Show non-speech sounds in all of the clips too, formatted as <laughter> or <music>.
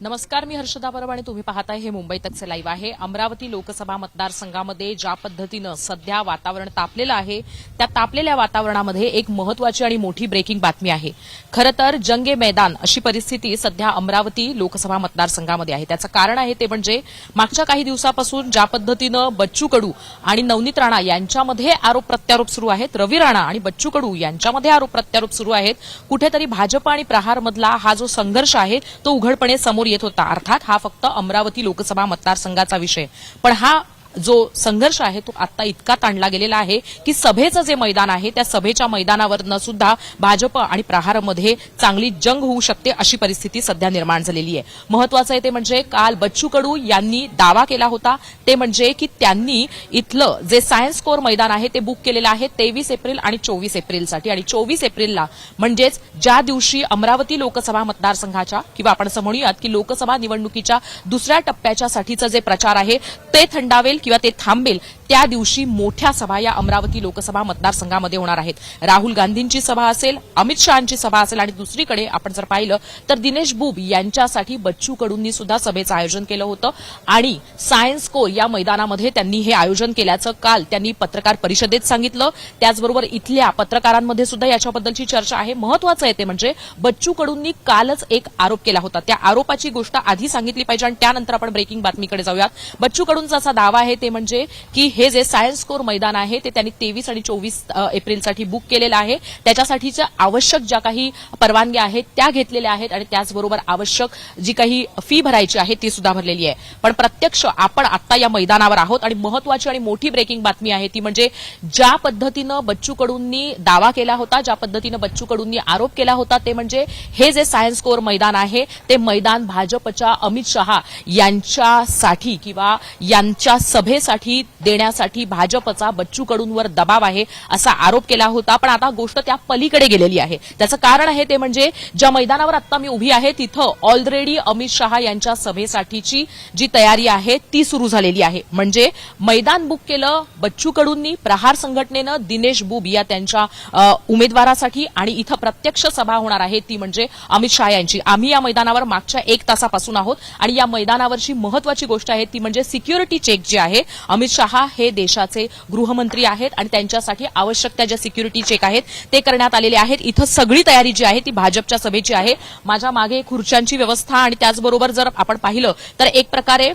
नमस्कार मी हर्षदा परब आणि तुम्ही पाहताय हे मुंबई तकचे लाईव्ह आहे. अमरावती लोकसभा मतदारसंघामध्ये ज्या पद्धतीनं सध्या वातावरण तापलेलं आहे त्या तापलेल्या वातावरणामध्ये एक महत्वाची आणि मोठी ब्रेकिंग बातमी आहे. खरं तर जंगे मैदान अशी परिस्थिती सध्या अमरावती लोकसभा मतदारसंघामध्ये आहे. त्याचं कारण आहे ते म्हणजे मागच्या काही दिवसापासून ज्या पद्धतीनं बच्चू कडू आणि नवनीत राणा यांच्यामध्ये आरोप प्रत्यारोप सुरू आहेत रवी राणा आणि बच्चू कडू यांच्यामध्ये आरोप प्रत्यारोप सुरू आहेत. कुठेतरी भाजप आणि प्रहारमधला हा जो संघर्ष आहे तो उघडपणे समोर येत होता. अर्थात हा फक्त अमरावती लोकसभा मतदारसंघाचा विषय. पण हा जो संघर्ष आहे तो आता इतका ताणला गेलेला आहे की सभेचं जे मैदान आहे त्या सभेच्या मैदानावरनं सुद्धा भाजप आणि प्रहारमध्ये चांगली जंग होऊ शकते अशी परिस्थिती सध्या निर्माण झालेली आहे. महत्वाचं आहे ते म्हणजे काल बच्चू कडू यांनी दावा केला होता. ते म्हणजे की त्यांनी इथलं जे सायन्स कोर मैदान आहे ते बुक केलेलं आहे तेवीस एप्रिल आणि चोवीस एप्रिलसाठी. आणि चोवीस एप्रिलला म्हणजेच ज्या दिवशी अमरावती लोकसभा मतदारसंघाच्या किंवा आपण असं म्हणूयात की लोकसभा निवडणुकीच्या दुसऱ्या टप्प्याच्या साठीचं जे प्रचार आहे ते थंडावेल किंवा ते थांबेल त्या दिवशी मोठ्या सभा या अमरावती लोकसभा मतदारसंघामध्ये होणार आहेत. राहुल गांधींची सभा असेल अमित शहाची सभा असेल आणि दुसरीकडे आपण जर पाहिलं तर दिनेश बुब यांच्यासाठी बच्चू कडूंनी सुद्धा सभेचं आयोजन केलं होतं आणि सायन्स कोर या मैदानामध्ये त्यांनी हे आयोजन केल्याचं काल त्यांनी पत्रकार परिषदेत सांगितलं. त्याचबरोबर इथल्या पत्रकारांमध्ये सुद्धा याच्याबद्दलची चर्चा आहे. महत्वाचं आहे ते म्हणजे बच्चू कडूंनी कालच एक आरोप केला होता. त्या आरोपाची गोष्ट आधी सांगितली पाहिजे आणि त्यानंतर आपण ब्रेकिंग बातमीकडे जाऊयात. बच्चू कडूंचा असा दावा आहे ते म्हणजे की हे जे सायन्स कोर मैदान आहे ते त्यांनी तेवीस आणि चोवीस एप्रिलसाठी बुक केलेलं आहे. त्याच्यासाठीच्या आवश्यक ज्या काही परवानग्या आहेत त्या घेतलेल्या आहेत आणि त्याचबरोबर आवश्यक जी काही फी भरायची आहे ती सुद्धा भरलेली आहे. पण प्रत्यक्ष आपण आता या मैदानावर आहोत आणि महत्वाची आणि मोठी ब्रेकिंग बातमी आहे ती म्हणजे ज्या पद्धतीनं बच्चू कडूंनी दावा केला होता ज्या पद्धतीनं बच्चू कडूंनी आरोप केला होता ते म्हणजे हे जे सायन्स कोर मैदान आहे ते मैदान भाजपच्या अमित शहा यांच्यासाठी किंवा यांच्या सभेसाठी देण्यासाठी भाजपचा बच्चू कडूंवर दबाव आहे असा आरोप केला होता. पण आता गोष्ट त्या पलीकडे गेलेली आहे. त्याचं कारण आहे ते म्हणजे ज्या मैदानावर आता मी उभी आहे तिथं ऑलरेडी अमित शहा यांच्या सभेसाठीची जी तयारी आहे ती सुरू झालेली आहे. म्हणजे मैदान बुक केलं बच्चू कडूंनी प्रहार संघटनेनं दिनेश बुब या त्यांच्या उमेदवारासाठी आणि इथं प्रत्यक्ष सभा होणार आहे ती म्हणजे अमित शहा यांची. आम्ही या मैदानावर मागच्या एक तासापासून आहोत आणि या मैदानावरची महत्वाची गोष्ट आहे ती म्हणजे सिक्युरिटी चेक जी आहे अमित शहा हे देशाचे गृहमंत्री आहेत आणि त्यांच्यासाठी आवश्यक त्या ज्या सिक्युरिटी चेक आहेत ते करण्यात आलेले आहेत. इथं सगळी तयारी जी आहे ती भाजपच्या सभेची आहे. माझ्या मागे खुर्च्यांची व्यवस्था आणि त्याचबरोबर जर आपण पाहिलं तर एक प्रकारे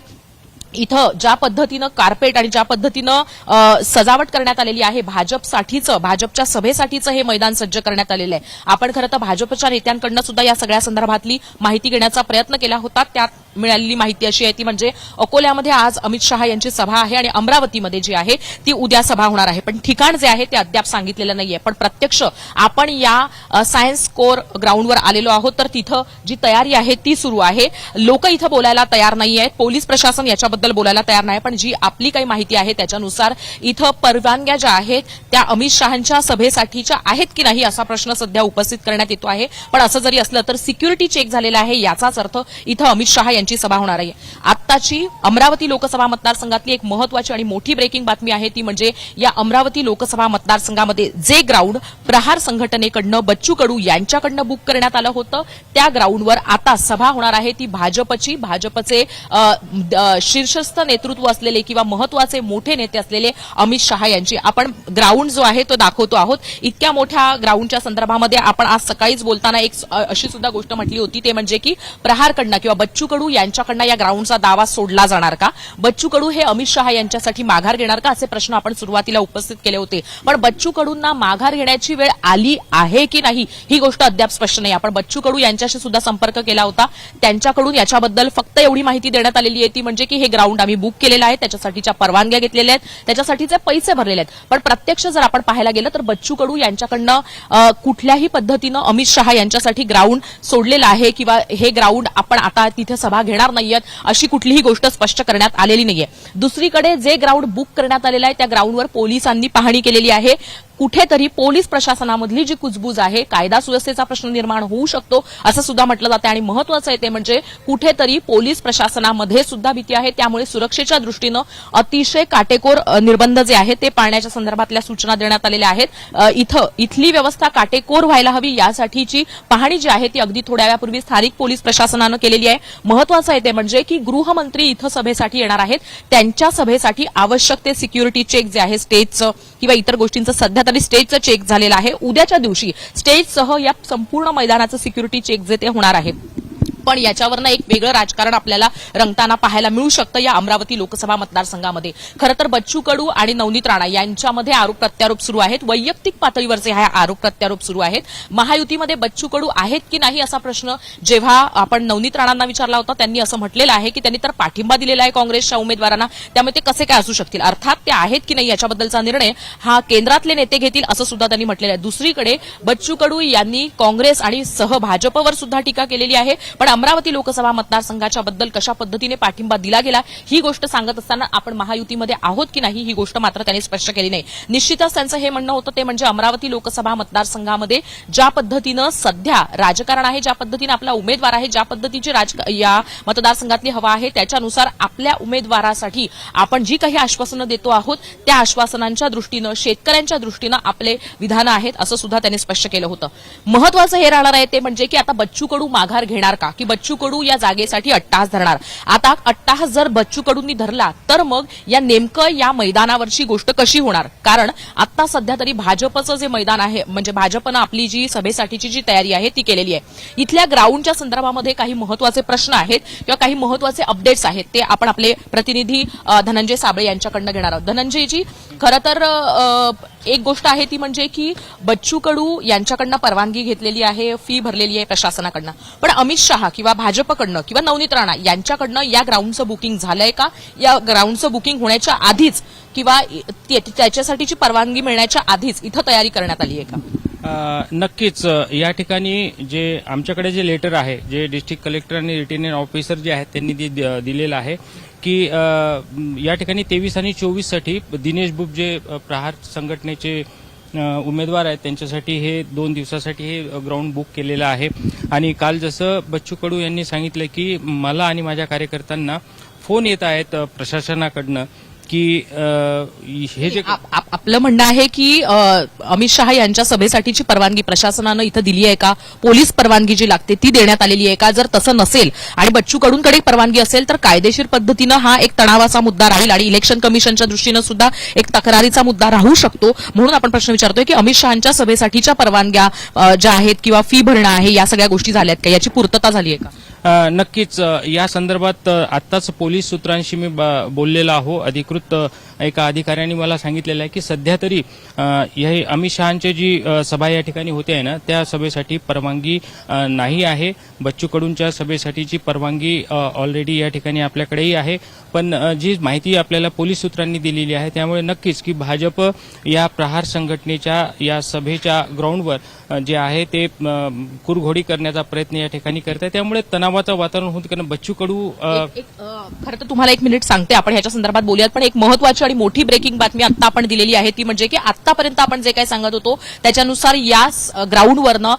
इथं ज्या पद्धतीनं कार्पेट आणि ज्या पद्धतीनं सजावट करण्यात आलेली आहे भाजपसाठीचं भाजपच्या सभेसाठीचं हे मैदान सज्ज करण्यात आलेलं आहे. आपण खरं तर भाजपच्या नेत्यांकडनं सुद्धा या सगळ्या संदर्भातली माहिती घेण्याचा प्रयत्न केला होता. त्यात मिळालेली माहिती अशी आहे ती म्हणजे अकोल्यामध्ये आज अमित शहा यांची सभा आहे आणि अमरावतीमध्ये जी आहे ती उद्या सभा होणार आहे. पण ठिकाण जे आहे ते अद्याप सांगितलेलं नाहीये. पण प्रत्यक्ष आपण या सायन्स कोर ग्राउंडवर आलेलो आहोत तर तिथं जी तयारी आहे ती सुरू आहे. लोक इथं बोलायला तयार नाही आहेत. पोलीस प्रशासन याच्याबद्दल बोलायला तयार नाही पण जी आपली काही माहिती आहे त्याच्यानुसार इथं परवानग्या ज्या आहेत त्या अमित शहांच्या सभेसाठीच्या आहेत की नाही असा प्रश्न सध्या उपस्थित करण्यात येतो आहे. पण असं जरी असलं तर सिक्युरिटी चेक झालेला आहे. याचाच अर्थ इथं अमित शहा यांची सभा होणार आहे. आत्ताची अमरावती लोकसभा मतदारसंघातली एक महत्वाची आणि मोठी ब्रेकिंग बातमी आहे ती म्हणजे या अमरावती लोकसभा मतदारसंघामध्ये जे ग्राउंड प्रहार संघटनेकडनं बच्चू कडू यांच्याकडनं बुक करण्यात आलं होतं त्या ग्राउंडवर आता सभा होणार आहे. ती भाजपची भाजपचे शीर्षस्थ नेतृत्व असलेले किंवा महत्त्वाचे मोठे नेते असलेले अमित शहा यांची आपण ग्राउंड जो आहे तो दाखवतो आहोत. इतक्या मोठ्या ग्राउंडच्या संदर्भामध्ये आपण आज सकाळीच बोलताना एक अशी सुद्धा गोष्ट म्हटली होती. ते म्हणजे की प्रहारकडनं किंवा बच्चू कडू यांच्याकडनं या ग्राउंडचा दावा सोडला जाणार का? बच्चू कडू हे अमित शहा यांच्यासाठी माघार घेणार का? असे प्रश्न आपण सुरुवातीला उपस्थित केले होते. पण बच्चू कडूंना माघार घेण्याची वेळ आली आहे की नाही? ही गोष्ट अद्याप स्पष्ट नाही. आपण बच्चू कडू यांच्याशी सुद्धा संपर्क केला होता. त्यांच्याकडून याच्याबद्दल फक्त एवढी माहिती देण्यात आलेली आहे ती म्हणजे की हे ग्राउंड आम्ही बुक केलेलं आहे. त्याच्यासाठीच्या परवानग्या घेतलेल्या आहेत. त्याच्यासाठीचे पैसे भरलेले आहेत. पण प्रत्यक्ष जर आपण पाहायला गेलं तर बच्चू कडू यांच्याकडनं कुठल्याही पद्धतीनं अमित शहा यांच्यासाठी ग्राउंड सोडलेलं आहे किंवा हे ग्राउंड आपण आता तिथे सभा घेणार नाहीयेत अशी कुठलीही गोष्ट स्पष्ट करण्यात आलेली नाहीये. दुसरीकडे जे ग्राउंड बुक करण्यात आलेलं आहे त्या ग्राउंडवर पोलिसांनी पाहणी केलेली आहे. कुठेतरी पोलीस प्रशासनामधली जी कुजबूज आहे कायदा सुव्यवस्थेचा प्रश्न निर्माण होऊ शकतो असं सुद्धा म्हटलं जातं आणि महत्वाचं आहे ते म्हणजे कुठेतरी पोलीस प्रशासनामध्ये सुद्धा भीती आहे. त्यामुळे सुरक्षेच्या दृष्टीनं अतिशय काटेकोर निर्बंध जे आहेत ते पाळण्याच्या संदर्भातल्या सूचना देण्यात आलेल्या आहेत. इथं इथली व्यवस्था काटेकोर व्हायला हवी यासाठीची पाहणी जी आहे ती अगदी थोड्या वेळापूर्वी स्थानिक पोलीस प्रशासनानं केलेली आहे. महत्वाचं आहे ते म्हणजे की गृहमंत्री इथं सभेसाठी येणार आहेत. त्यांच्या सभेसाठी आवश्यक ते सिक्युरिटी चेक जे आहे स्टेजचं किंवा इतर गोष्टींचं सध्या तरी स्टेजचं चेक झालेलं आहे. उद्याच्या दिवशी स्टेजसह या संपूर्ण मैदानाचं सिक्युरिटी चेक जे ते होणार आहे. पण याच्यावरनं एक वेगळं राजकारण आपल्याला रंगताना पाहायला मिळू शकतं या अमरावती लोकसभा मतदारसंघामध्ये. खरं तर बच्चू कडू आणि नवनीत राणा यांच्यामध्ये आरोप प्रत्यारोप सुरू आहेत. वैयक्तिक पातळीवरचे हा आरोप प्रत्यारोप सुरू आहेत. महायुतीमध्ये बच्चू कडू आहेत की नाही असा प्रश्न जेव्हा आपण नवनीत राणांना विचारला होता त्यांनी असं म्हटलेलं आहे की त्यांनी तर पाठिंबा दिलेला आहे काँग्रेसच्या उमेदवारांना. त्यामुळे ते कसे काय असू शकतील? अर्थात ते आहेत की नाही याच्याबद्दलचा निर्णय हा केंद्रातले नेते घेतील असं सुद्धा त्यांनी म्हटलेलं आहे. दुसरीकडे बच्चू कडू यांनी काँग्रेस आणि सह भाजपवर सुद्धा टीका केलेली आहे. पण अमरावती लोकसभा मतदारसंघाच्या बद्दल कशा पद्धतीने पाठिंबा दिला गेला ही गोष्ट सांगत असताना आपण महायुतीमध्ये आहोत की नाही ही गोष्ट मात्र त्यांनी स्पष्ट केली नाही. निश्चितच त्यांचं हे म्हणणं होतं ते म्हणजे अमरावती लोकसभा मतदारसंघामध्ये ज्या पद्धतीनं सध्या राजकारण आहे ज्या पद्धतीनं आपला उमेदवार आहे ज्या पद्धतीची राज या मतदारसंघातली हवा आहे त्याच्यानुसार आपल्या उमेदवारासाठी आपण जी काही आश्वासनं देतो आहोत त्या आश्वासनांच्या दृष्टीनं शेतकऱ्यांच्या दृष्टीनं आपले विधानं आहेत असं सुद्धा त्यांनी स्पष्ट केलं होतं. महत्वाचं हे राहणार आहे ते म्हणजे की आता बच्चू कडू माघार घेणार का? की बच्चू कडू या जागेसाठी अट्टास धरणार. आता अट्टास जर बच्चू कडूंनी धरला तर मग या नेमकं या मैदानावरची गोष्ट कशी होणार? कारण आता सध्या तरी भाजपचं जे मैदान आहे म्हणजे भाजपनं आपली जी सभेसाठीची जी तयारी आहे ती केलेली आहे. इथल्या ग्राउंडच्या संदर्भामध्ये काही महत्त्वाचे प्रश्न आहेत किंवा काही महत्त्वाचे अपडेट्स आहेत ते आपण आपले प्रतिनिधी धनंजय साबळे यांच्याकडनं घेणार आहोत. धनंजयजी खरं तर एक गोष्ट आहे ती म्हणजे की बच्चू कडू यांच्याकडनं परवानगी घेतलेली आहे फी भरलेली आहे प्रशासनाकडनं. पण अमित शहा किंवा भाजपकडनं किंवा नवनीत राणा यांच्याकडनं या ग्राउंडचं बुकिंग झालंय का? या ग्राउंडचं बुकिंग होण्याच्या आधीच किंवा ते- त्याच्यासाठीची परवानगी मिळण्याच्या आधीच इथं तयारी करण्यात आली आहे का? नक्कीच. या ठिकाणी जे आमच्याकडे जे लेटर आहे जे डिस्ट्रिक्ट कलेक्टर आणि रिटर्निंग ऑफिसर जे आहेत त्यांनी दिलेलं आहे की या ठिकाणी तेवीस आणि चोवीससाठी दिनेश बुब जे प्रहार संघटनेचे उमेदवार आहेत. त्यांच्यासाठी हे दोन दिवसासाठी हे ग्राउंड बुक केलेलं आहे. आणि काल जसं बच्चू कडू यांनी सांगितलं की मला आणि माझ्या कार्यकर्त्यांना फोन येत आहेत प्रशासनाकडनं. की हे जे आप- आप- आपलं म्हणणं आहे की अमित शहा यांच्या सभेसाठीची परवानगी प्रशासनानं इथं दिली आहे का? पोलीस परवानगी जी लागते ती देण्यात आलेली आहे का? जर तसं नसेल आणि बच्चू कडूंकडे परवानगी असेल तर कायदेशीर पद्धतीनं हा एक तणावाचा मुद्दा राहील आणि इलेक्शन कमिशनच्या दृष्टीनं सुद्धा एक तक्रारीचा मुद्दा राहू शकतो. म्हणून आपण प्रश्न विचारतोय की अमित शहाच्या सभेसाठीच्या परवानग्या ज्या आहेत किंवा फी भरणं आहे या सगळ्या गोष्टी झाल्यात का? याची पूर्तता झाली आहे का? नक्कीच या संदर्भात आत्ताच पोलीस सूत्रांशी मी बोललेलो आहो. अधिकृत 狂った एका अधिकाऱ्यांनी मला सांगितलेलं आहे की सध्या तरी हे अमित शहाचे जी सभा या ठिकाणी होते आहे ना त्या सभेसाठी परवानगी नाही आहे. बच्चू कडूंच्या सभेसाठीची परवानगी ऑलरेडी या ठिकाणी आपल्याकडेही आहे. पण जी माहिती आपल्याला पोलीस सूत्रांनी दिलेली आहे त्यामुळे नक्कीच की भाजप या प्रहार संघटनेच्या या सभेच्या ग्राउंडवर जे आहे ते कुरघोडी करण्याचा प्रयत्न या ठिकाणी करत आहे. त्यामुळे तणावाचं वातावरण होतं कारण बच्चू कडू खरं तर तुम्हाला एक मिनिट सांगते आपण ह्याच्या संदर्भात बोलूयात पण एक महत्वाची आणि मोठी ब्रेकिंग बातमी आता आपण दिलेली आहे. ती म्हणजे की आतापर्यंत आपण जे काही सांगत होतो त्याच्यानुसार या ग्राउंडवरनं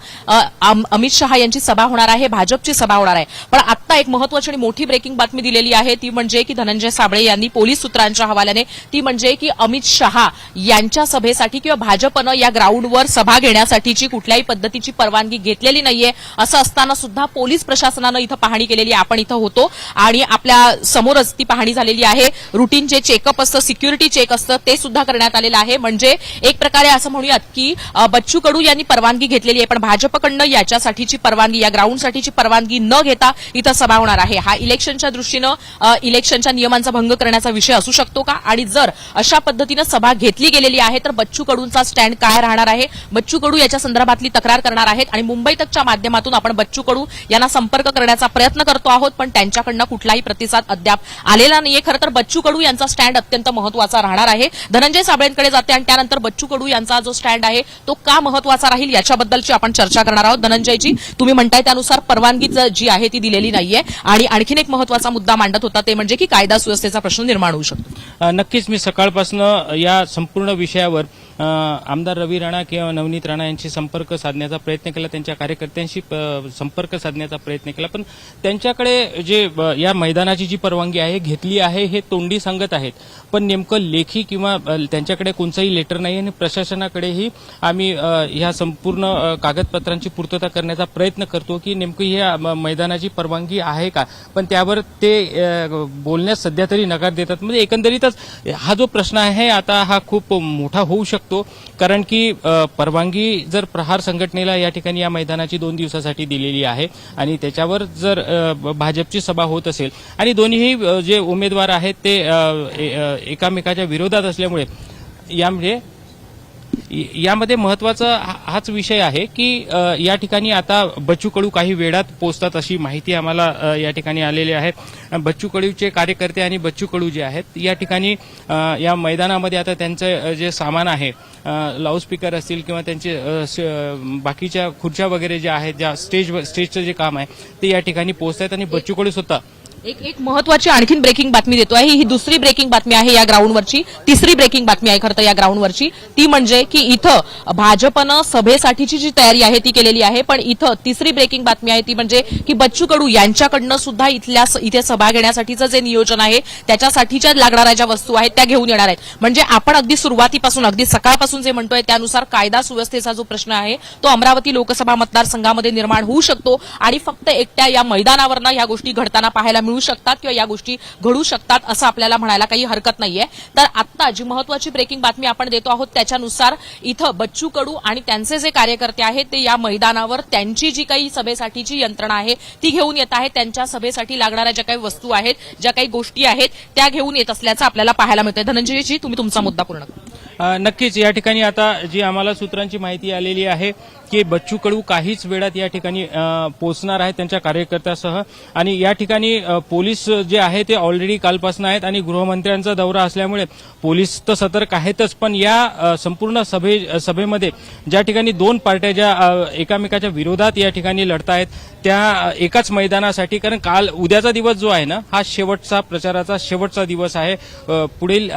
अमित शहा यांची सभा होणार आहे भाजपची सभा होणार आहे. पण आता एक महत्वाची आणि मोठी ब्रेकिंग बातमी दिलेली आहे ती म्हणजे की धनंजय साबळे यांनी पोलीस सूत्रांच्या हवाल्याने ती म्हणजे की अमित शहा यांच्या सभेसाठी किंवा भाजपनं या ग्राउंडवर सभा घेण्यासाठीची कुठल्याही पद्धतीची परवानगी घेतलेली नाहीये. असं असताना सुद्धा पोलीस प्रशासनानं इथं पाहणी केलेली आपण इथं होतो आणि आपल्या समोरच ती पाहणी झालेली आहे. रुटीन जे चेकअप असतं सिक्युरिटी चेक असतं ते सुद्धा करण्यात आलेलं आहे. म्हणजे एक प्रकारे असं म्हणूयात की बच्चू कडू यांनी परवानगी घेतलेली आहे पण भाजपकडनं याच्यासाठीची परवानगी या ग्राउंडसाठीची परवानगी न घेता इथं सभा होणार आहे. हा इलेक्शनच्या दृष्टीनं इलेक्शनच्या नियमांचा भंग करण्याचा विषय असू शकतो का? आणि जर अशा पद्धतीनं सभा घेतली गेलेली आहे तर बच्चू कडूंचा स्टँड काय राहणार आहे? बच्चू कडू याच्या संदर्भातली तक्रार करणार आहेत आणि मुंबई तकच्या माध्यमातून आपण बच्चू कडू यांना संपर्क करण्याचा प्रयत्न करतो आहोत पण त्यांच्याकडनं कुठलाही प्रतिसाद अद्याप आलेला नाहीये. खरं तर बच्चू कडू यांचा स्टँड अत्यंत महत्त्वाचा राहणार आहे. धनंजय साबळेंकडे जाते आणि त्यानंतर बच्चू कडू यांचा जो स्टँड आहे तो का महत्त्वाचा राहील याच्याबद्दलची आपण चर्चा करणार आहोत. धनंजयजी तुम्ही म्हणताय त्यानुसार परवानगी जी आहे ती दिलेली नाहीये आणि आणखीन एक महत्त्वाचा मुद्दा मांडत होता ते म्हणजे की कायदा सुव्यवस्थेचा प्रश्न निर्माण होऊ शकतो. नक्कीच मी सकाळपासून या संपूर्ण विषयावर आमदार रवी राणा किंवा नवनीत राणा यांशी संपर्क साधण्याचा प्रयत्न केला त्यांच्या कार्यकर्त्यांशी संपर्क साधण्याचा प्रयत्न केला. पण त्यांच्याकडे जे या मैदानाची जी परवानगी आहे घेतली आहे हे तोंडी सांगत आहेत. पण नेमकं लेखी किंवा त्यांच्याकडे कोणताही लेटर नाही आणि प्रशासनाकडेही आम्ही ह्या संपूर्ण कागदपत्रांची पूर्तता करण्याचा प्रयत्न करतो की नेमकं ह्या म- मैदानाची परवानगी आहे का? पण त्यावर ते बोलण्यास सध्या तरी नकार देतात. म्हणजे एकंदरीतच हा जो प्रश्न आहे आता हा खूप मोठा होऊ शकतो. कारण की परवानगी जर प्रहार संघटनेला या ठिकाणी या मैदानाची दोन दिवसासाठी दिलेली आहे आणि त्याच्यावर जर भाजपची सभा होत असेल आणि दोन्हीही जे उमेदवार आहेत ते ए- एकामेकाच्या विरोधात असल्यामुळे यामध्ये यामध्ये महत्त्वाचा हा- हाच विषय आहे की या ठिकाणी आता बच्चू कडू काही वेळात पोहोचतात अशी माहिती आम्हाला या ठिकाणी आलेली आहे. बच्चू कडूचे कार्यकर्ते आणि बच्चू कडू जे आहेत या ठिकाणी या मैदानामध्ये आता त्यांचं जे सामान आहे लाऊडस्पीकर असतील किंवा त्यांचे बाकीच्या खुर्च्या वगैरे ज्या आहेत ज्या स्टेज स्टेजचं जे काम आहे ते या ठिकाणी पोहोचत आहेत आणि बच्चू कडू स्वतः एक एक महत्वाची आणखीन ब्रेकिंग बातमी देतो आहे ही दुसरी ब्रेकिंग बातमी आहे या ग्राउंडवरची तिसरी ब्रेकिंग बातमी आहे खरं तर या ग्राउंडवरची ती म्हणजे की इथं भाजपनं सभेसाठीची जी तयारी आहे ती केलेली आहे. पण इथं तिसरी ब्रेकिंग बातमी आहे ती म्हणजे की बच्चू कडू यांच्याकडनं सुद्धा इथल्या इथे सभा घेण्यासाठीचं जे नियोजन आहे त्याच्यासाठीच्या लागणाऱ्या ज्या वस्तू आहेत त्या घेऊन येणार आहेत. म्हणजे आपण अगदी सुरुवातीपासून अगदी सकाळपासून जे म्हणतोय त्यानुसार कायदा सुव्यवस्थेचा जो प्रश्न आहे तो अमरावती लोकसभा मतदारसंघामध्ये निर्माण होऊ शकतो. आणि फक्त एकट्या या मैदानावरनं या गोष्टी घडताना पाहायला मिळू शकतात किंवा या गोष्टी घडू शकतात असं आपल्याला म्हणायला काही हरकत नाहीये. तर आता जी महत्वाची ब्रेकिंग बातमी आपण देतो आहोत त्याच्यानुसार इथं बच्चू कडू आणि त्यांचे जे कार्यकर्ते आहेत ते या मैदानावर त्यांची जी काही सभेसाठीची यंत्रणा आहे ती घेऊन येत आहे त्यांच्या सभेसाठी लागणाऱ्या ज्या काही वस्तू आहेत ज्या काही गोष्टी आहेत त्या घेऊन येत असल्याचं आपल्याला पाहायला मिळतंय. धनंजयजी तुम्ही तुमचा मुद्दा पूर्ण नक्कीच. या ठिकाणी आता जी आम्हाला सूत्रांची माहिती आलेली आहे की बच्चू कडू काहीच वेळात या ठिकाणी पोहोचणार आहेत त्यांच्या कार्यकर्त्यासह. आणि या ठिकाणी पोलीस जे आहे ते ऑलरेडी कालपासून आहेत आणि गृहमंत्र्यांचा दौरा असल्यामुळे पोलीस तर सतर्क आहेतच. पण या संपूर्ण सभे सभेमध्ये ज्या ठिकाणी दोन पार्ट्या ज्या एकामेकाच्या विरोधात या ठिकाणी लढतायत त्या एकाच मैदानासाठी. कारण काल उद्याचा दिवस जो आहे ना हा शेवटचा प्रचाराचा शेवटचा दिवस आहे. पुढील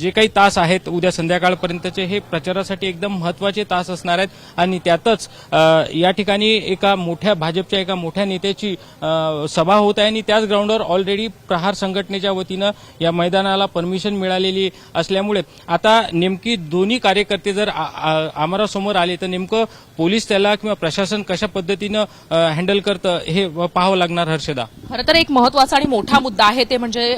जे काही तास आहेत उद्या संध्याकाळपर्यंतचे हे प्रचारासाठी एकदम महत्त्वाचे तास असणार आहेत. आणि त्यात अर्थातच या ठिकाणी एका मोठ्या भाजपच्या एका मोठ्या नेत्याची सभा होत आहे आणि त्याच ग्राउंडवर ऑलरेडी प्रहार संघटनेच्या वतीनं या मैदानाला परमिशन मिळालेली असल्यामुळे आता नेमकी दोन्ही कार्यकर्ते जर आमरासमोर आले तर नेमकं पोलीस त्याला किंवा प्रशासन कशा पद्धतीनं हँडल करतं हे पाहावं लागणार हर्षदा? खरं तर एक महत्त्वाचा आणि मोठा मुद्दा आहे ते म्हणजे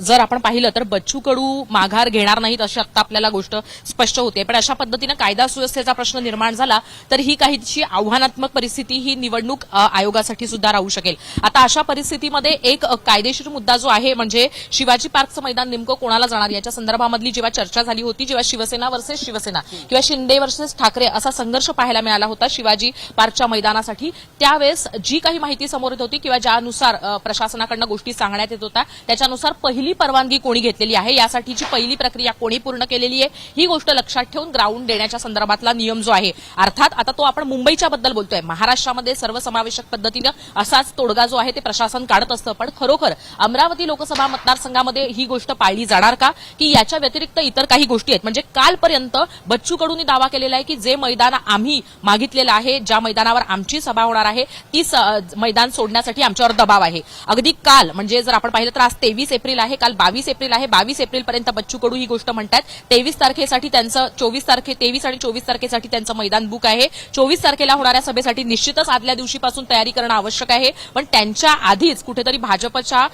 जर आपण पाहिलं तर बच्चू कडू माघार घेणार नाहीत अशी आता आपल्याला गोष्ट स्पष्ट होते पण अशा पद्धतीनं कायदा सुव्यवस्थेचा प्रश्न निर्माण झाला तर ही काहीशी आव्हानात्मक परिस्थिती ही निवडणूक आयोगासाठी सुद्धा राहू शकेल. आता अशा परिस्थितीमध्ये एक कायदेशीर मुद्दा जो आहे म्हणजे शिवाजी पार्कचं मैदान नेमकं कोणाला जाणार? याच्या संदर्भामधली जेव्हा चर्चा झाली होती जेव्हा शिवसेना वर्सेस शिवसेना किंवा शिंदे वर्सेस ठाकरे असा संघर्ष पाहायला मिळाला होता शिवाजी पार्कच्या मैदानासाठी त्यावेळेस जी काही माहिती समोर येत होती किंवा ज्यानुसार प्रशासनाकडनं गोष्टी सांगण्यात येत होत्या त्याच्यानुसार पहिली परवानगी कोणी घेतलेली आहे? यासाठीची पहिली प्रक्रिया कोणी पूर्ण केलेली आहे? ही गोष्ट लक्षात ठेवून ग्राउंड देण्याच्या संदर्भातला नियम जो आहे अर्थात आता तो आपण मुंबईच्या बद्दल बोलतोय. महाराष्ट्रामध्ये सर्वसमावेशक पद्धतीनं असाच तोडगा जो आहे ते प्रशासन काढत असतं. पण खरोखर अमरावती लोकसभा मतदारसंघामध्ये ही गोष्ट पाळली जाणार का? की याच्या व्यतिरिक्त इतर काही गोष्टी आहेत. म्हणजे कालपर्यंत बच्चू कडूंनी दावा केलेला आहे की जे मैदान आम्ही मागितलेलं आहे ज्या मैदानावर आमची सभा होणार आहे ती मैदान सोडण्यासाठी आमच्यावर दबाव आहे. अगदी काल म्हणजे जर आपण पाहिलं तर आज तेवीस एप्रिल आहे काल बावीस एप्रिल आहे बावीस एप्रिल पर्यंत बच्चू कडू ही गोष्ट म्हणतात तेवीस तारखेसाठी त्यांचं चोवीस तारखे तेवीस आणि चोवीस तारखेसाठी त्यांचं मैदान बुक आहे. चोवीस तारखेला होणाऱ्या सभेसाठी निश्चितच आदल्या दिवशीपासून तयारी करणं आवश्यक आहे. पण त्यांच्या आधीच कुठेतरी भाजपच्या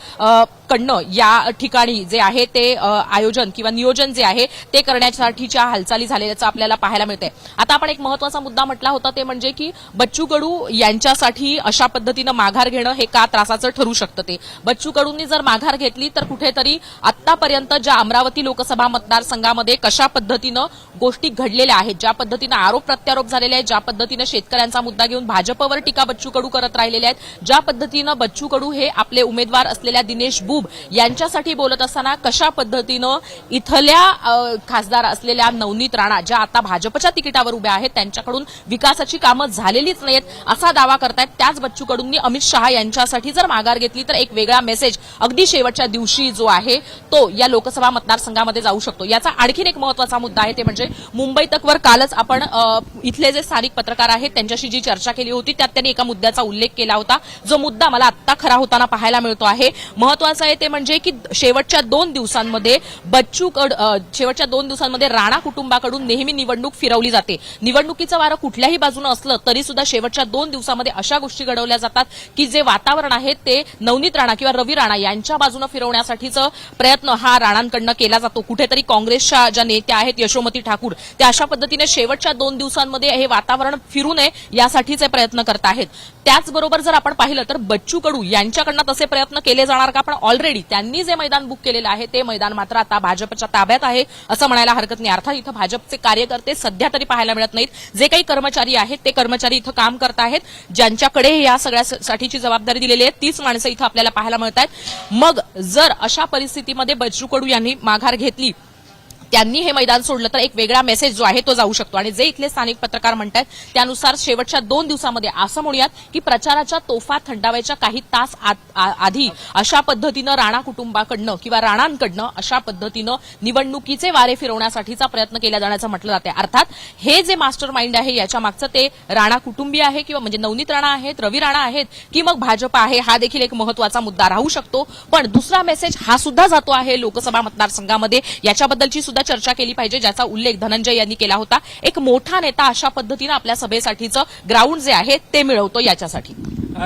कडनं या ठिकाणी जे आहे ते आयोजन किंवा नियोजन जे आहे ते करण्यासाठीच्या हालचाली झालेल्याचं आपल्याला पाहायला मिळतंय. आता आपण एक महत्त्वाचा मुद्दा म्हटला होता ते म्हणजे की बच्चू कडू यांच्यासाठी अशा पद्धतीनं माघार घेणं हे का त्रासाचं ठरू शकतं ते? बच्चू कडूंनी जर माघार घेतली तर कुठेतरी आतापर्यंत ज्या अमरावती लोकसभा मतदारसंघामध्ये कशा पद्धतीनं गोष्टी घडलेल्या आहेत ज्या पद्धतीनं आरोप प्रत्यारोप झालेले आहेत ज्या पद्धतीनं शेतकऱ्यांचा मुद्दा घेऊन भाजपवर टीका बच्चू कडू करत राहिलेले आहेत ज्या पद्धतीनं बच्चू कडू हे आपले उमेदवार असलेल्या दिनेश बुब यांच्यासाठी बोलत असताना कशा पद्धतीनं इथल्या खासदार असलेल्या नवनीत राणा ज्या आता भाजपच्या तिकिटावर उभ्या आहेत त्यांच्याकडून विकासाची कामं झालेलीच नाहीत असा दावा करतायत. त्याच बच्चू कडूंनी अमित शहा यांच्यासाठी जर माघार घेतली तर एक वेगळा मेसेज अगदी शेवटच्या दिवशी जो आहे तो या लोकसभा मतदारसंघामध्ये जाऊ शकतो. याचा आणखीन एक महत्त्वाचा मुद्दा आहे ते म्हणजे मुंबई तकवर कालच आपण इथले जे स्थानिक पत्रकार आहेत त्यांच्याशी जी चर्चा केली होती त्यात त्यांनी एका मुद्द्याचा उल्लेख केला होता. जो मुद्दा मला आत्ता खरा होताना पाहायला मिळतो आहे. महत्वाचं आहे ते म्हणजे की शेवटच्या दोन दिवसांमध्ये बच्चू कड शेवटच्या दोन दिवसांमध्ये राणा कुटुंबाकडून नेहमी निवडणूक फिरवली जाते. निवडणुकीचं वारं कुठल्याही बाजूनं असलं तरी सुद्धा शेवटच्या दोन दिवसामध्ये अशा गोष्टी घडवल्या जातात की जे वातावरण आहे ते नवनीत राणा किंवा रवी राणा यांच्या बाजूनं फिरवण्यासाठीचा प्रयत्न हा राणांकडनं केला जातो. कुठेतरी काँग्रेसच्या ज्या नेत्या आहेत यशोमती ठाकूर त्या अशा पद्धतीने शेवटच्या दोन दिवसांमध्ये हे वातावरण फिरू नये यासाठीचे प्रयत्न करत आहेत. त्याचबरोबर जर आपण पाहिलं तर बच्चू कडू यांच्याकडनं तसे प्रयत्न केले जाणार का? पण ऑलरेडी त्यांनी जे मैदान बुक केलेलं आहे ते मैदान मात्र आता भाजपच्या ताब्यात आहे असं म्हणायला हरकत नाही. अर्थात इथं भाजपचे कार्यकर्ते सध्या तरी पाहायला मिळत नाहीत. जे काही कर्मचारी आहेत ते कर्मचारी इथं काम करत आहेत. ज्यांच्याकडे या सगळ्यासाठीची जबाबदारी दिलेली आहे तीच माणसं इथं आपल्याला पाहायला मिळत आहेत मग जर अशा परिस्थितीमध्ये बच्चू कडू यांनी माघार घेतली त्यांनी हे मैदान सोडलं तर एक वेगळा मेसेज जो आहे तो जाऊ शकतो. आणि जे इथले स्थानिक पत्रकार म्हणतात त्यानुसार शेवटच्या दोन दिवसामध्ये असं म्हणूयात की प्रचाराच्या तोफा थंडावायच्या काही तास आधी अशा पद्धतीनं राणा कुटुंबाकडनं किंवा राणांकडनं अशा पद्धतीनं निवडणुकीचे वारे फिरवण्यासाठीचा प्रयत्न केला जाण्याचं म्हटलं जाते अर्थात हे जे मास्टर माइंड आहे याच्या मागचं ते राणा कुटुंबीय आहे किंवा म्हणजे नवनीत राणा आहेत रवी राणा आहेत की मग भाजप आहे हा देखील एक महत्त्वाचा मुद्दा राहू शकतो. पण दुसरा मेसेज हा सुद्धा जातो आहे लोकसभा मतदारसंघामध्ये. याच्याबद्दलची सुद्धा चर्चा केली पाहिजे ज्याचा उल्लेख धनंजय यांनी केला होता. एक मोठा नेता अशा पद्धतीनं आपल्या सभेसाठीचं ग्राउंड जे आहे ते मिळवतो याच्यासाठी.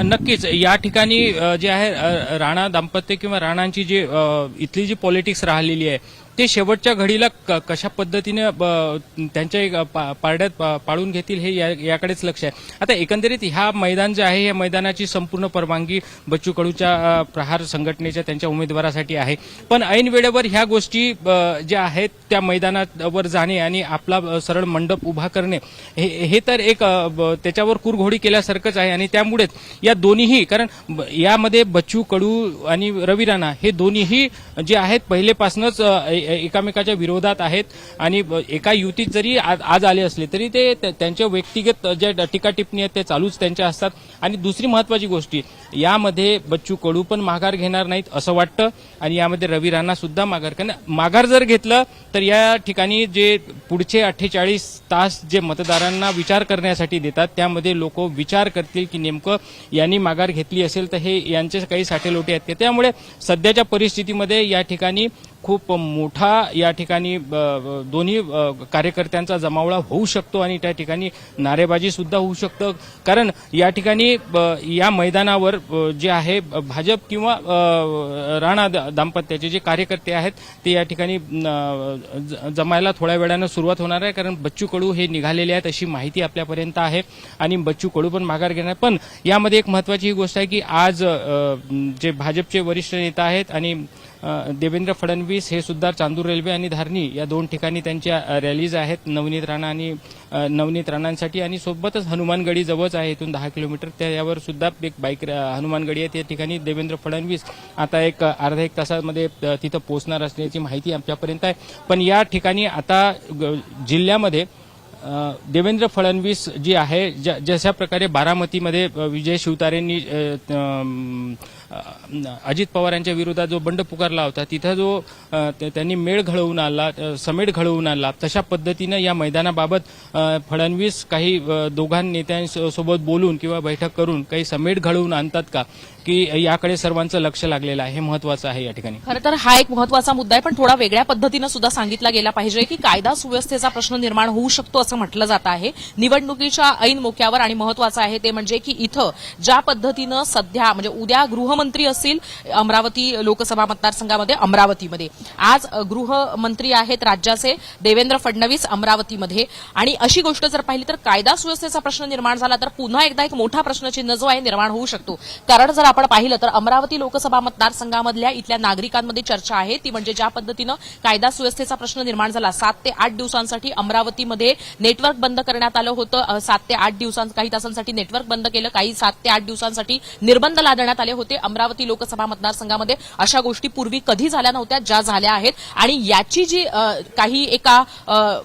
नक्कीच. या ठिकाणी जे आहे राणा दाम्पत्य किंवा राणांची जी इथली जी पॉलिटिक्स राहिलेली आहे ते शेवटच्या घडीला क- कशा पद्धतीने त्यांच्या पा- पारड्यात पा- पाळून घेतील हे या- याकडेच लक्ष आहे. आता एकंदरीत ह्या मैदान जे आहे या मैदानाची संपूर्ण परवानगी बच्चू कडूच्या प्रहार संघटनेच्या त्यांच्या उमेदवारासाठी आहे. पण ऐन वेळेवर ह्या गोष्टी ज्या आहेत त्या मैदानावर जाणे आणि आपला सरळ मंडप उभा करणे हे हे तर एक ब- त्याच्यावर कुरघोडी केल्यासारखंच आहे आणि त्यामुळेच या दोन्हीही कारण ब- यामध्ये बच्चू कडू आणि रवी राणा हे दोन्हीही जे आहेत पहिलेपासूनच एकामेकाच्या विरोधात आहेत आणि ब- एका युतीत जरी आज आज आले असले तरी ते त्यांच्या व्यक्तिगत ज्या टीका टिप्पणी आहेत ते चालूच त्यांच्या असतात. आणि दुसरी महत्वाची गोष्टी यामध्ये बच्चू कडू पण माघार घेणार नाहीत असं वाटतं. आणि यामध्ये रवी राणा सुद्धा माघार कारण माघार जर घेतलं तर या ठिकाणी जे पुढचे अठ्ठेचाळीस तास जे मतदारांना विचार करण्यासाठी देतात त्यामध्ये लोक विचार करतील की नेमकं यांनी माघार घेतली असेल तर हे यांचे काही साठेलोटे आहेत. ते. त्यामुळे सध्याच्या परिस्थितीमध्ये या ठिकाणी खूप मोठा या ठिकाणी दोन्ही कार्यकर्त्यांचा जमावळा होऊ शकतो आणि त्या ठिकाणी नारेबाजी सुद्धा होऊ शकतं. कारण या ठिकाणी ब- या मैदानावर जे आहे भाजप किंवा राणा द- दाम्पत्याचे जे कार्यकर्ते आहेत ते या ठिकाणी ज- जमायला थोड्या वेळानं सुरुवात होणार आहे. कारण बच्चू कडू हे निघालेले आहेत अशी माहिती आपल्यापर्यंत आहे आणि बच्चू कडू पण माघार घेणार. पण यामध्ये एक महत्वाची ही गोष्ट आहे की आज जे भाजपचे वरिष्ठ नेता आहेत आणि देवेंद्र फडणवीस हे सुद्धा चांदूर रेल्वे आणि धारणी या दोन ठिकाणी त्यांच्या रॅलीज आहेत. नवनीत राणा आणि नवनीत राणांसाठी आणि सोबतच हनुमानगडी जवळच आहे इथून दहा किलोमीटर. त्यावर सुद्धा एक बाईक हनुमानगडी आहे त्या ठिकाणी देवेंद्र फडणवीस आता एक अर्धा एक तासामध्ये तिथं पोहोचणार असल्याची माहिती आमच्यापर्यंत आहे. पण या ठिकाणी आता ग- जिल्ह्यामध्ये देवेंद्र फडणवीस जी आहे ज- जशा प्रकारे बारामतीमध्ये विजय शिवतारेंनी अजित पवार यांच्या विरोधात जो बंड पुकारला होता तिथं जो त्यांनी मेळ घडवून आणला समेट घडवून आणला. तशा पद्धतीनं या मैदानाबाबत फडणवीस काही दोघां नेत्यांसोबत बोलून किंवा बैठक करून काही समेट घडवून आणतात का? की याकडे सर्वांचं लक्ष लागलेलं आहे हे महत्वाचं आहे या ठिकाणी. खरं तर हा एक महत्त्वाचा मुद्दा आहे पण थोडा वेगळ्या पद्धतीनं सुद्धा सांगितला गेला पाहिजे की कायदा सुव्यवस्थेचा प्रश्न निर्माण होऊ शकतो असं म्हटलं जात आहे. निवडणुकीच्या ऐन मोक्यावर आणि महत्वाचं आहे ते म्हणजे की इथं ज्या पद्धतीनं सध्या म्हणजे उद्या गृहमंत्री असतील अमरावती लोकसभा मतदारसंघामध्ये अमरावतीमध्ये. आज गृहमंत्री आहेत राज्याचे देवेंद्र फडणवीस अमरावतीमध्ये. आणि अशी गोष्ट जर पाहिली तर कायदा सुव्यवस्थेचा प्रश्न निर्माण झाला तर पुन्हा एकदा एक मोठा प्रश्नचिन्ह जो आहे निर्माण होऊ शकतो. कारण जर आपण पाहिलं तर अमरावती लोकसभा मतदारसंघामधल्या इथल्या नागरिकांमध्ये चर्चा आहे. ती म्हणजे ज्या पद्धतीनं कायदा सुव्यवस्थेचा प्रश्न निर्माण झाला. सात ते आठ दिवसांसाठी अमरावतीमध्ये नेटवर्क बंद करण्यात आलं होतं. सात ते आठ दिवसां काही तासांसाठी नेटवर्क बंद केलं. काही सात ते आठ दिवसांसाठी निर्बंध लादण्यात आले होते. अमरावती लोकसभा मतदारसंघामध्ये अशा गोष्टी पूर्वी कधी झाल्या नव्हत्या ज्या झाल्या आहेत. आणि याची जी काही एका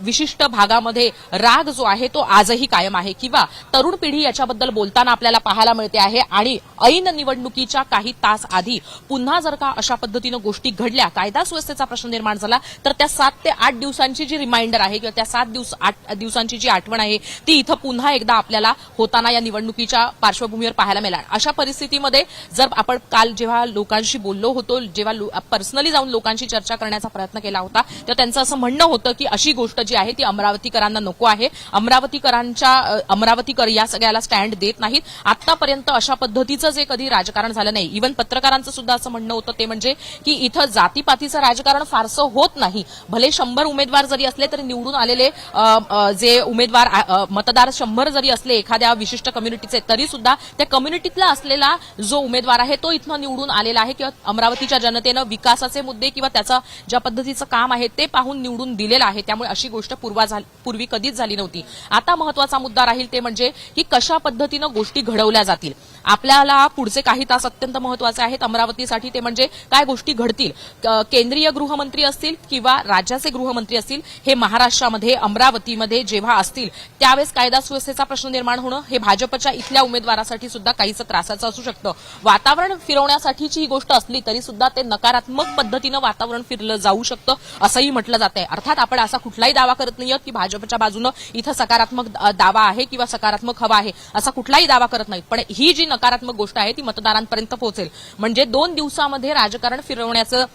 विशिष्ट भागामध्ये राग जो आहे तो आजही कायम आहे. किंवा तरुण पिढी याच्याबद्दल बोलताना आपल्याला पाहायला मिळते आहे आणि ऐन निवडणुकीच्या काही तास आधी पुन्हा जर का अशा पद्धतीनं गोष्टी घडल्या कायदा सुव्यवस्थेचा प्रश्न निर्माण झाला तर त्या सात ते आठ दिवसांची जी रिमाइंडर आहे किंवा त्या सात दिवस आठ दिवसांची जी आठवण आहे ती इथं पुन्हा एकदा आपल्याला होताना या निवडणुकीच्या पार्श्वभूमीवर पाहायला मिळणार. अशा परिस्थितीमध्ये जर आपण काल जेव्हा लोकांशी बोललो होतो जेव्हा पर्सनली जाऊन लोकांशी चर्चा करण्याचा प्रयत्न केला होता तेव्हा त्यांचं असं म्हणणं होतं की अशी गोष्ट जी आहे ती अमरावतीकरांना नको आहे. अमरावतीकरांच्या अमरावतीकर या सगळ्याला स्टँड देत नाहीत. आतापर्यंत अशा पद्धतीचं जे कधी राजकारण झालं नाही. इव्हन पत्रकारांचं सुद्धा असं म्हणणं होतं ते म्हणजे की इथं जातीपातीचं राजकारण फारसं होत नाही. भले शंभर उमेदवार जरी असले तरी निवडून आलेले जे उमेदवार मतदार शंभर जरी असले एखाद्या विशिष्ट कम्युनिटीचे तरी सुद्धा त्या कम्युनिटीतला असलेला जो उमेदवार आहे तो इथनं निवडून आलेला आहे किंवा अमरावतीच्या जनतेनं विकासाचे मुद्दे किंवा त्याचं ज्या पद्धतीचं काम आहे ते पाहून निवडून दिलेलं आहे. त्यामुळे अशी गोष्ट पूर्वा पूर्वी कधीच झाली नव्हती. आता महत्त्वाचा मुद्दा राहील ते म्हणजे की कशा पद्धतीनं गोष्टी घडवल्या जातील. आपल्याला पुढचे काही तास अत्यंत महत्त्वाचे आहेत. अमरावतीसाठी ते म्हणजे काय गोष्टी घडतील? केंद्रीय गृहमंत्री असतील किंवा राज्याचे गृहमंत्री असतील हे महाराष्ट्रामध्ये अमरावतीमध्ये जेव्हा असतील त्यावेळेस कायदा सुव्यवस्थेचा प्रश्न निर्माण होणं हे भाजपच्या इथल्या उमेदवारासाठी सुद्धा काहीच त्रासाचं असू शकतं. वातावरण फिरवण्यासाठीची ही गोष्ट असली तरी सुद्धा ते नकारात्मक पद्धतीनं वातावरण फिरलं जाऊ शकतं असंही म्हटलं जात आहे अर्थात आपण असा कुठलाही दावा करत नाही की भाजपच्या बाजूनं इथं सकारात्मक दावा आहे किंवा सकारात्मक हवा आहे असा कुठलाही दावा करत नाहीत. पण ही जी नकारात्मक गोष्ट आहे ती मतदारांपर्यंत पोहोचेल. म्हणजे दोन दिवसामध्ये राजकारण फिरवण्याचं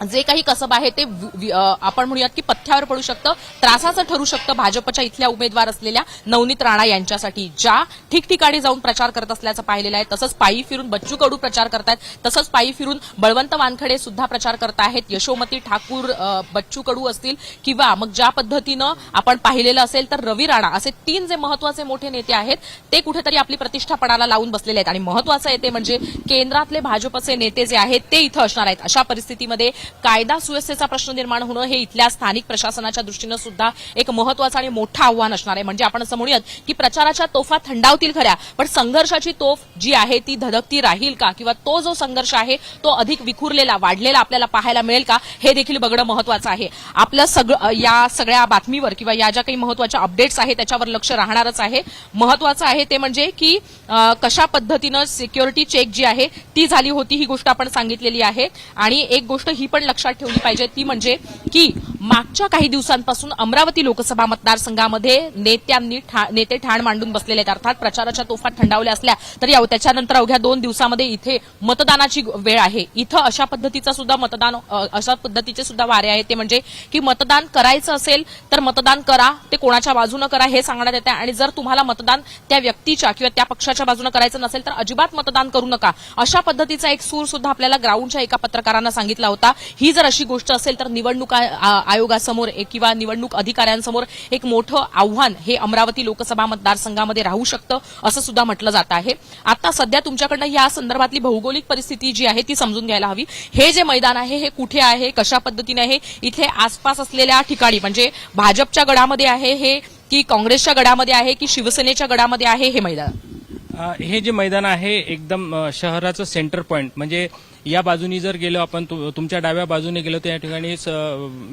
जे काही कसब आहे ते वि- आपण म्हणूयात की पथ्यावर पडू शकतं त्रासाचं ठरू शकतं भाजपच्या इथल्या उमेदवार असलेल्या नवनीत राणा यांच्यासाठी ज्या ठिकठिकाणी जाऊन प्रचार करत असल्याचं पाहिलेलं आहे. तसंच पायी फिरून बच्चू कडू प्रचार करतायत. तसंच पायी फिरून बळवंत वानखडे सुद्धा प्रचार करत आहेत. यशोमती ठाकूर बच्चू कडू असतील किंवा मग ज्या पद्धतीनं आपण पाहिलेलं असेल तर रवी राणा असे तीन जे महत्त्वाचे मोठे नेते आहेत ते कुठेतरी आपली प्रतिष्ठापणाला लावून बसलेले आहेत. आणि महत्वाचं आहे ते म्हणजे केंद्रातले भाजपचे नेते जे आहेत ते इथं असणार आहेत. अशा परिस्थितीमध्ये कायदा सुव्यवस्थेचा प्रश्न निर्माण होणं हे इथल्या स्थानिक प्रशासनाच्या दृष्टीनं सुद्धा एक महत्वाचं आणि मोठं आव्हान असणार आहे. म्हणजे आपण असं म्हणूयात की प्रचाराच्या तोफा थंडावतील खऱ्या पण संघर्षाची तोफ जी आहे ती धडकती राहील का? किंवा तो जो संघर्ष आहे तो अधिक विखुरलेला वाढलेला आपल्याला पाहायला मिळेल का? हे देखील बघणं महत्वाचं आहे. आपलं सगळं या सगळ्या बातमीवर किंवा या ज्या काही महत्त्वाच्या अपडेट्स आहेत त्याच्यावर लक्ष राहणारच आहे. महत्वाचं आहे ते म्हणजे की कशा पद्धतीनं सिक्युरिटी चेक जी आहे ती झाली होती ही गोष्ट आपण सांगितलेली आहे. आणि एक गोष्ट ही पण लक्षात ठेवली पाहिजे. ती म्हणजे की मागच्या काही दिवसांपासून अमरावती लोकसभा मतदारसंघामध्ये नेत्यांनी ठा- नेते ठाण मांडून बसलेले आहेत. अर्थात प्रचाराच्या तोफा थंडावल्या असल्या तरी त्याच्यानंतर अवघ्या दोन दिवसामध्ये इथे मतदानाची वेळ आहे. इथं अशा पद्धतीचा सुद्धा मतदान अशा पद्धतीचे सुद्धा वारे आहेत. ते म्हणजे की मतदान करायचं असेल तर मतदान करा. ते कोणाच्या बाजूनं करा हे सांगण्यात येतं आणि जर तुम्हाला मतदान त्या व्यक्तीच्या किंवा त्या पक्षाच्या बाजूनं करायचं नसेल तर अजिबात मतदान करू नका. अशा पद्धतीचा एक सूर सुद्धा आपल्याला ग्राउंडच्या एका पत्रकारांना सांगितला होता. ही जर अशी गोष्ट असेल तर निवडणूक आयोगासमोर किंवा निवडणूक अधिकाऱ्यांसमोर एक मोठं आव्हान हे अमरावती लोकसभा मतदारसंघामध्ये राहू शकतं असं सुद्धा म्हटलं जात आहे. आता सध्या तुमच्याकडनं या संदर्भातली भौगोलिक परिस्थिती जी आहे ती समजून घ्यायला हवी. हे जे मैदान आहे हे कुठे आहे कशा पद्धतीने आहे इथे आसपास असलेल्या ठिकाणी म्हणजे भाजपच्या गडामध्ये आहे हे की काँग्रेसच्या गडामध्ये आहे की शिवसेनेच्या गडामध्ये आहे हे मैदान? हे जे मैदान आहे एकदम शहराचं सेंटर पॉइंट म्हणजे या बाजूनी जर गेलो आपण तुमच्या डाव्या बाजूने गेलो तर या ठिकाणी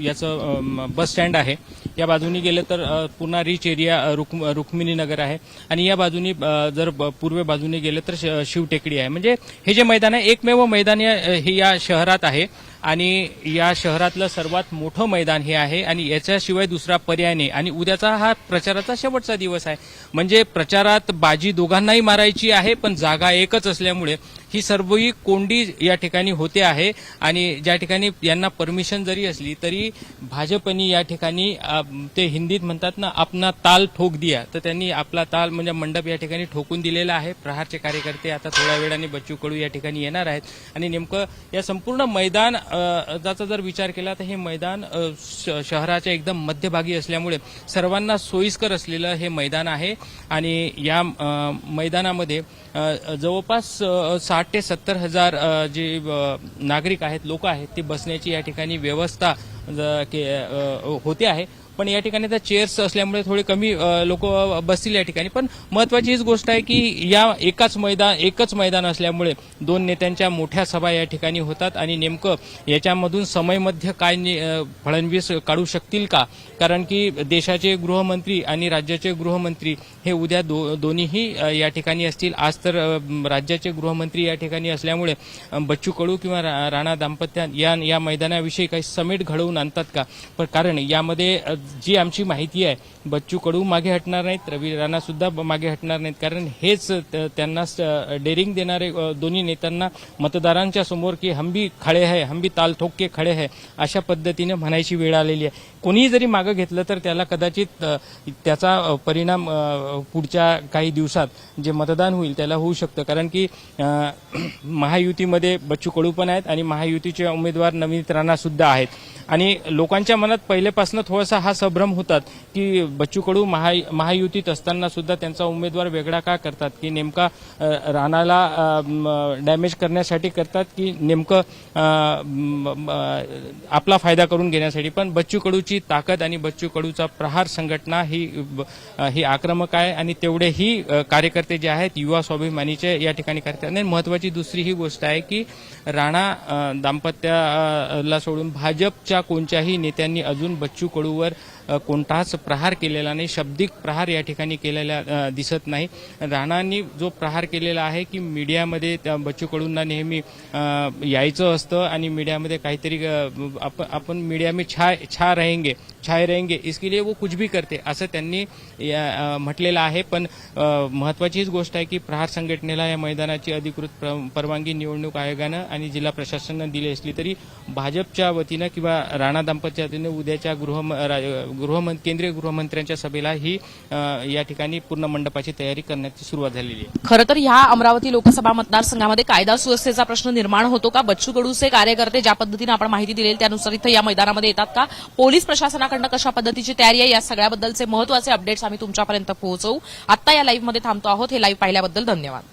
याचं बस स्टँड आहे. या बाजूनी गेलं तर पुन्हा पूर्ण रिच एरिया रुक्म- रुक्मिणी नगर आहे. आणि या बाजूनी जर पूर्वे पूर्व बाजूने गेलं तर श- शिवटेकडी आहे. म्हणजे हे जे मैदान आहे एकमेव मैदान हे या शहरात आहे. आणि या शहरातलं सर्वात मोठं मैदान हे आहे आणि याच्याशिवाय दुसरा पर्याय नाही. आणि उद्याचा हा प्रचाराचा शेवटचा दिवस आहे. म्हणजे प्रचारात बाजी दोघांनाही मारायची आहे पण जागा एकच असल्यामुळे ही सर्व कोंडी या ठिकाणी होते आहे. आणि ज्या ठिकाणी यांना परमिशन जरी असली तरी भाजपनी या ठिकाणी ते हिंदीत म्हणतात ना आपला ताल ठोक दिया. तर त्यांनी आपला ताल म्हणजे मंडप या ठिकाणी ठोकून दिलेला आहे. प्रहारचे कार्यकर्ते आता थोड्या वेळाने बच्चू कडू या ठिकाणी येणार आहेत. आणि नेमकं या संपूर्ण मैदान अ, चा जर विचार केला तर हे मैदान श- शहराच्या एकदम मध्यभागी असल्यामुळे सर्वांना सोयीस्कर असलेलं हे मैदान आहे. आणि या मैदानामध्ये जवळपास साठ ते सत्तर हजार जे नागरिक आहेत लोक आहेत ते बसण्याची या ठिकाणी व्यवस्था के- होते आहे. पण या ठिकाणी आता चेअर्स असल्यामुळे थोडे कमी लोक बसतील या ठिकाणी. पण महत्वाची हीच गोष्ट आहे की या एकाच मैदान एकच मैदान असल्यामुळे दोन नेत्यांच्या मोठ्या सभा या ठिकाणी होतात आणि नेमकं याच्यामधून समयमध्य काय फडणवीस काढू शकतील का? कारण की देशाचे गृहमंत्री आणि राज्याचे गृहमंत्री हे उद्या दो, दोन्हीही या ठिकाणी असतील. आज तर राज्याचे गृहमंत्री या ठिकाणी असल्यामुळे बच्चू कडू किंवा राणा दाम्पत्या या या मैदानाविषयी काही समेट घडवून आणतात का? पण कारण यामध्ये जी आमची माहिती आहे बच्चू कडू मागे हटणार नाहीत रवी राणा सुद्धा मागे हटणार नाहीत. कारण हेच त- त्यांना डेरिंग देणारे दोन्ही नेत्यांना मतदारांच्या समोर की हम भी खडे है हम भी ताल ठोक के खडे है अशा पद्धतीने म्हणायची वेळ आलेली आहे. कोणीही जरी मागं घेतलं तर त्याला कदाचित त्याचा परिणाम पुढच्या काही दिवसात जे मतदान होईल त्याला होऊ शकतं. कारण की <clears throat> महायुतीमध्ये बच्चू कडू पण आहेत आणि महायुतीचे उमेदवार नवनीत राणा सुद्धा आहेत. आणि लोकांच्या मनात पहिल्यापासून थोडासा हा संभ्रम होतात की बच्चू कडू महा महायुतीत असताना सुद्धा त्यांचा उमेदवार वेगळा का करतात? की नेमका राणाला डॅमेज करण्यासाठी करतात की नेमकं आपला फायदा करून घेण्यासाठी? पण बच्चू कडूची ताकद आणि बच्चू कडूचा प्रहार संघटना ही ही आक्रमक आहे आणि तेवढेही कार्यकर्ते जे आहेत युवा स्वाभिमानीचे या ठिकाणी कार्यकर्ते आणि महत्वाची दुसरी ही गोष्ट आहे की राणा दाम्पत्याला सोडून भाजपच्या कोणत्याही नेत्यांनी अजून बच्चू कडूवर कोणताच प्रहार केलेला नाही शब्दिक प्रहार या ठिकाणी केलेला दिसत नाही. राणांनी जो प्रहार केलेला आहे की मीडियामध्ये त्या बच्चू कडूंना नेहमी यायचं असतं आणि मीडियामध्ये काहीतरी आपण आप- आपण मीडिया में छा छा रहेंगे. छाय रहेंगे। इसके लिए वो कुछ भी करते असं त्यांनी या- म्हटलेलं आहे पण अ, महत्वाची हीच गोष्ट आहे की प्रहार संघटनेला या मैदानाची अधिकृत प्र- परवानगी निवडणूक आयोगानं आणि जिल्हा प्रशासनानं दिली असली तरी भाजपच्या वतीनं किंवा राणा दाम्पत्याच्या वतीनं उद्याच्या गृह गृहमं केंद्रीय गृहमंत्र्यांच्या सभेला ही या ठिकाणी पूर्ण मंडपाची तयारी करण्याची सुरुवात झालेली आहे. खरं तर ह्या अमरावती लोकसभा मतदारसंघामध्ये कायदा सुव्यवस्थेचा प्रश्न निर्माण होतो का? बच्चू कडूचे कार्यकर्ते ज्या पद्धतीने आपण माहिती दिलेली त्यानुसार इथं या मैदानामध्ये येतात का? पोलीस प्रशासनाकडनं कशा पद्धतीची तयारी आहे या सगळ्याबद्दलचे महत्त्वाचे अपडेट्स आम्ही तुमच्यापर्यंत पोहोचवू. आता या लाईव्हमध्ये थांबतो आहोत. हे लाईव्ह पाहिल्याबद्दल धन्यवाद.